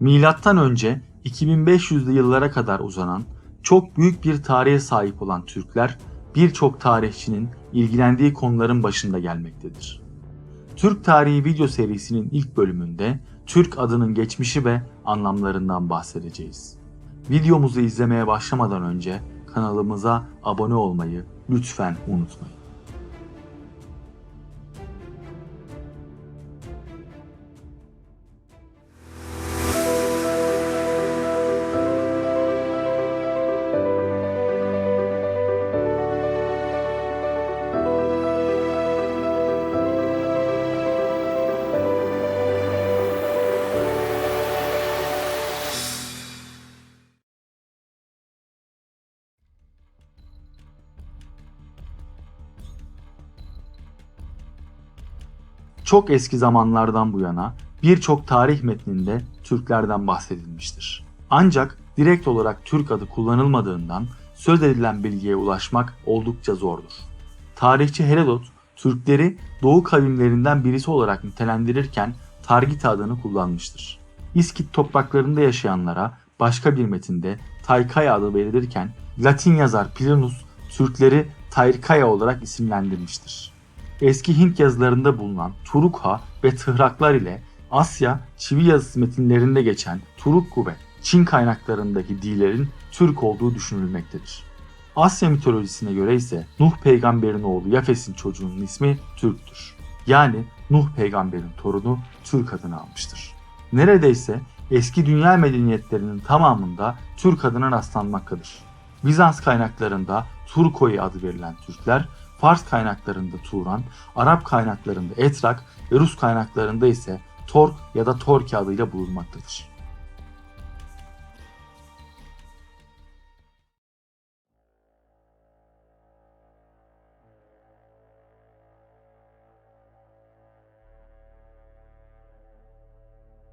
Milattan önce 2500'lü yıllara kadar uzanan çok büyük bir tarihe sahip olan Türkler birçok tarihçinin ilgilendiği konuların başında gelmektedir. Türk Tarihi video serisinin ilk bölümünde Türk adının geçmişi ve anlamlarından bahsedeceğiz. Videomuzu izlemeye başlamadan önce kanalımıza abone olmayı lütfen unutmayın. Çok eski zamanlardan bu yana birçok tarih metninde Türklerden bahsedilmiştir. Ancak direkt olarak Türk adı kullanılmadığından söz edilen bilgiye ulaşmak oldukça zordur. Tarihçi Herodot, Türkleri Doğu kavimlerinden birisi olarak nitelendirirken Targita adını kullanmıştır. İskit topraklarında yaşayanlara başka bir metinde Taykaya adı verilirken Latin yazar Plinus Türkleri Tayrkaya olarak isimlendirmiştir eski Hint yazılarında bulunan Turukha ve Tıhraklar ile Asya çivi yazısı metinlerinde geçen Turukku ve Çin kaynaklarındaki dillerin Türk olduğu düşünülmektedir. Asya mitolojisine göre ise Nuh peygamberin oğlu Yafes'in çocuğunun ismi Türk'tür. Yani Nuh peygamberin torunu Türk adını almıştır. Neredeyse eski dünya medeniyetlerinin tamamında Türk adına rastlanmaktadır. Bizans kaynaklarında Turkoi adı verilen Türkler Fars kaynaklarında Turan, Arap kaynaklarında Etrak ve Rus kaynaklarında ise Tork ya da Torki adıyla bulunmaktadır.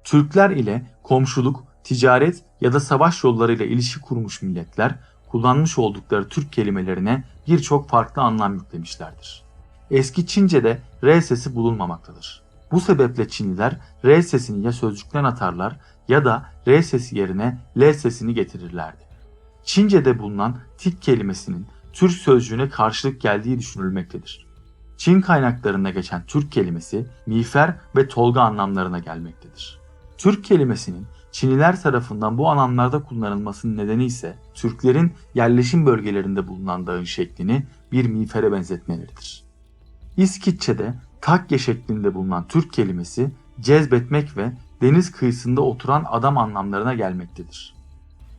Türkler ile komşuluk, ticaret ya da savaş yollarıyla ilişki kurmuş milletler kullanmış oldukları Türk kelimelerine birçok farklı anlam yüklemişlerdir. Eski Çince'de R sesi bulunmamaktadır. Bu sebeple Çinliler R sesini ya sözcükten atarlar ya da R sesi yerine L sesini getirirlerdi. Çince'de bulunan tik kelimesinin Türk sözcüğüne karşılık geldiği düşünülmektedir. Çin kaynaklarında geçen Türk kelimesi miğfer ve tolga anlamlarına gelmektedir. Türk kelimesinin Çinliler tarafından bu anlamlarda kullanılmasının nedeni ise Türklerin yerleşim bölgelerinde bulunan dağın şeklini bir miğfere benzetmeleridir. İskitçe'de takke şeklinde bulunan Türk kelimesi cezbetmek ve deniz kıyısında oturan adam anlamlarına gelmektedir.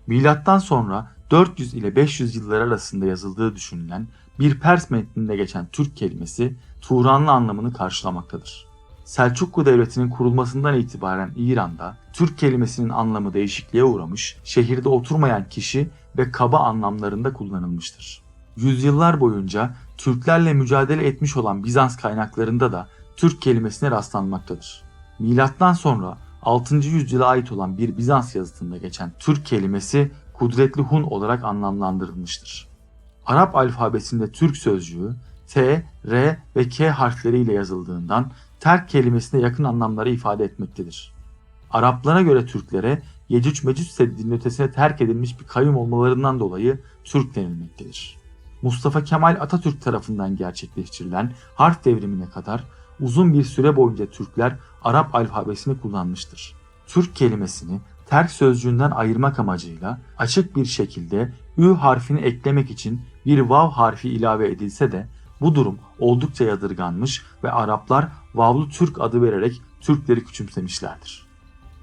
Milattan sonra 400 ile 500 yıllar arasında yazıldığı düşünülen bir Pers metninde geçen Türk kelimesi Turanlı anlamını karşılamaktadır. Selçuklu Devleti'nin kurulmasından itibaren İran'da Türk kelimesinin anlamı değişikliğe uğramış, şehirde oturmayan kişi ve kaba anlamlarında kullanılmıştır. Yüzyıllar boyunca Türklerle mücadele etmiş olan Bizans kaynaklarında da Türk kelimesine rastlanmaktadır. Milattan sonra 6. yüzyıla ait olan bir Bizans yazıtında geçen Türk kelimesi kudretli Hun olarak anlamlandırılmıştır. Arap alfabesinde Türk sözcüğü T, R ve K harfleriyle yazıldığından terk kelimesine yakın anlamları ifade etmektedir. Araplara göre Türklere Yecüc Mecüc Seddi'nin ötesine terk edilmiş bir kavim olmalarından dolayı Türk denilmektedir. Mustafa Kemal Atatürk tarafından gerçekleştirilen harf devrimine kadar uzun bir süre boyunca Türkler Arap alfabesini kullanmıştır. Türk kelimesini terk sözcüğünden ayırmak amacıyla açık bir şekilde ü harfini eklemek için bir vav harfi ilave edilse de bu durum oldukça yadırganmış ve Araplar Vavlu Türk adı vererek Türkleri küçümsemişlerdir.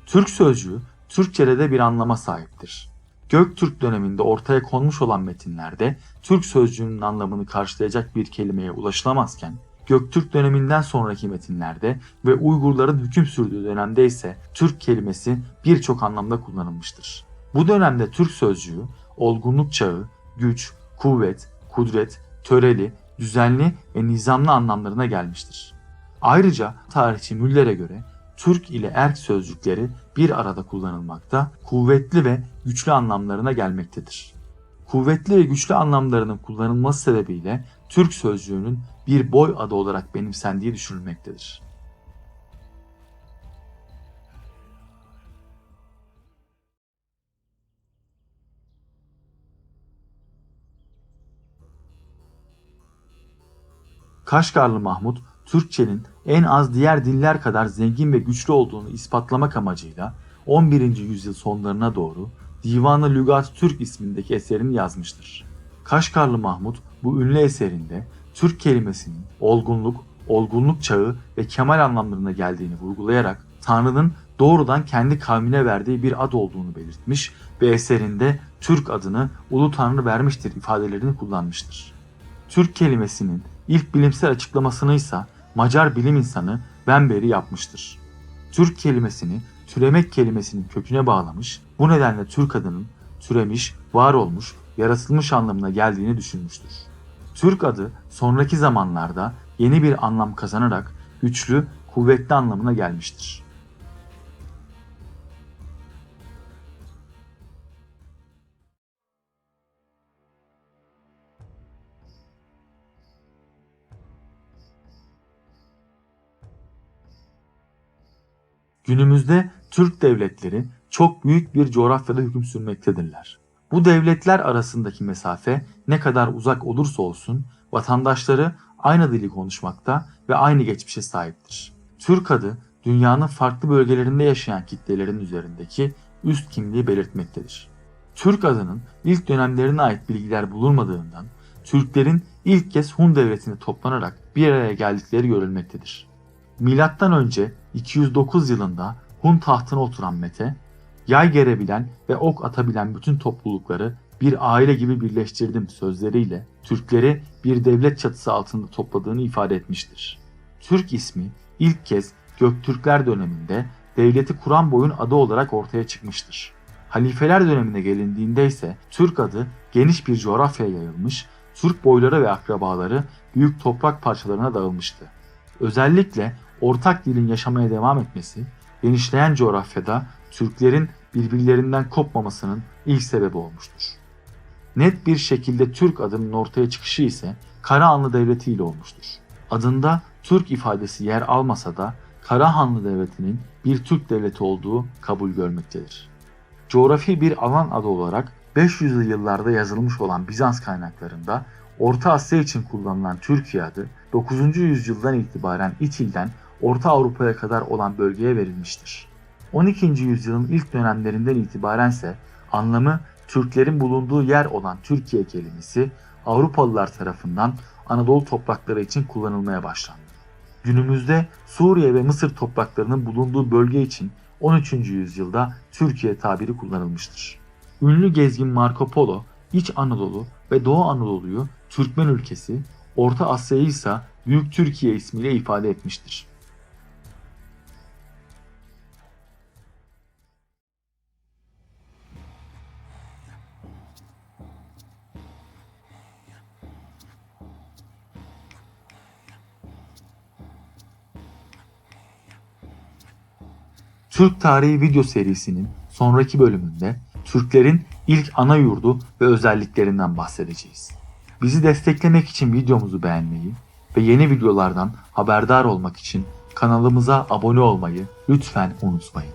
Türk sözcüğü Türkçe'de de bir anlama sahiptir. Göktürk döneminde ortaya konmuş olan metinlerde Türk sözcüğünün anlamını karşılayacak bir kelimeye ulaşılamazken Göktürk döneminden sonraki metinlerde ve Uygurların hüküm sürdüğü dönemde ise Türk kelimesi birçok anlamda kullanılmıştır. Bu dönemde Türk sözcüğü olgunluk çağı, güç, kuvvet, kudret, töreli, düzenli ve nizamlı anlamlarına gelmiştir. Ayrıca tarihçi Müller'e göre Türk ile Erk sözcükleri bir arada kullanılmakta, kuvvetli ve güçlü anlamlarına gelmektedir. Kuvvetli ve güçlü anlamlarının kullanılması sebebiyle Türk sözcüğünün bir boy adı olarak benimsendiği düşünülmektedir. Kaşgarlı Mahmut, Türkçenin en az diğer diller kadar zengin ve güçlü olduğunu ispatlamak amacıyla 11. yüzyıl sonlarına doğru Divan-ı Lügat Türk ismindeki eserini yazmıştır. Kaşgarlı Mahmut bu ünlü eserinde Türk kelimesinin olgunluk, olgunluk çağı ve kemal anlamlarına geldiğini vurgulayarak Tanrı'nın doğrudan kendi kavmine verdiği bir ad olduğunu belirtmiş ve eserinde Türk adını Ulu Tanrı vermiştir ifadelerini kullanmıştır. Türk kelimesinin ilk bilimsel açıklamasını ise Macar bilim insanı Benberi yapmıştır. Türk kelimesini türemek kelimesinin köküne bağlamış, bu nedenle Türk adının türemiş, var olmuş, yaratılmış anlamına geldiğini düşünmüştür. Türk adı sonraki zamanlarda yeni bir anlam kazanarak güçlü, kuvvetli anlamına gelmiştir. Günümüzde Türk devletleri çok büyük bir coğrafyada hüküm sürmektedirler. Bu devletler arasındaki mesafe ne kadar uzak olursa olsun vatandaşları aynı dili konuşmakta ve aynı geçmişe sahiptir. Türk adı dünyanın farklı bölgelerinde yaşayan kitlelerin üzerindeki üst kimliği belirtmektedir. Türk adının ilk dönemlerine ait bilgiler bulunmadığından Türklerin ilk kez Hun devletine toplanarak bir araya geldikleri görülmektedir. Milattan önce 209 yılında Hun tahtına oturan Mete, yay gerebilen ve ok atabilen bütün toplulukları bir aile gibi birleştirdim sözleriyle Türkleri bir devlet çatısı altında topladığını ifade etmiştir. Türk ismi ilk kez Göktürkler döneminde devleti kuran boyun adı olarak ortaya çıkmıştır. Halifeler dönemine gelindiğinde ise Türk adı geniş bir coğrafyaya yayılmış, Türk boyları ve akrabaları büyük toprak parçalarına dağılmıştı. Özellikle ortak dilin yaşamaya devam etmesi, genişleyen coğrafyada Türklerin birbirlerinden kopmamasının ilk sebebi olmuştur. Net bir şekilde Türk adının ortaya çıkışı ise Karahanlı Devleti ile olmuştur. Adında Türk ifadesi yer almasa da Karahanlı Devleti'nin bir Türk devleti olduğu kabul görmektedir. Coğrafi bir alan adı olarak 500'lü yıllarda yazılmış olan Bizans kaynaklarında Orta Asya için kullanılan Türkiye adı 9. yüzyıldan itibaren İtil'den Orta Avrupa'ya kadar olan bölgeye verilmiştir. 12. yüzyılın ilk dönemlerinden itibaren ise anlamı Türklerin bulunduğu yer olan Türkiye kelimesi Avrupalılar tarafından Anadolu toprakları için kullanılmaya başlandı. Günümüzde Suriye ve Mısır topraklarının bulunduğu bölge için 13. yüzyılda Türkiye tabiri kullanılmıştır. Ünlü gezgin Marco Polo, İç Anadolu ve Doğu Anadolu'yu Türkmen ülkesi, Orta Asya'yı ise Büyük Türkiye ismiyle ifade etmiştir. Türk Tarihi video serisinin sonraki bölümünde Türklerin ilk ana yurdu ve özelliklerinden bahsedeceğiz. Bizi desteklemek için videomuzu beğenmeyi ve yeni videolardan haberdar olmak için kanalımıza abone olmayı lütfen unutmayın.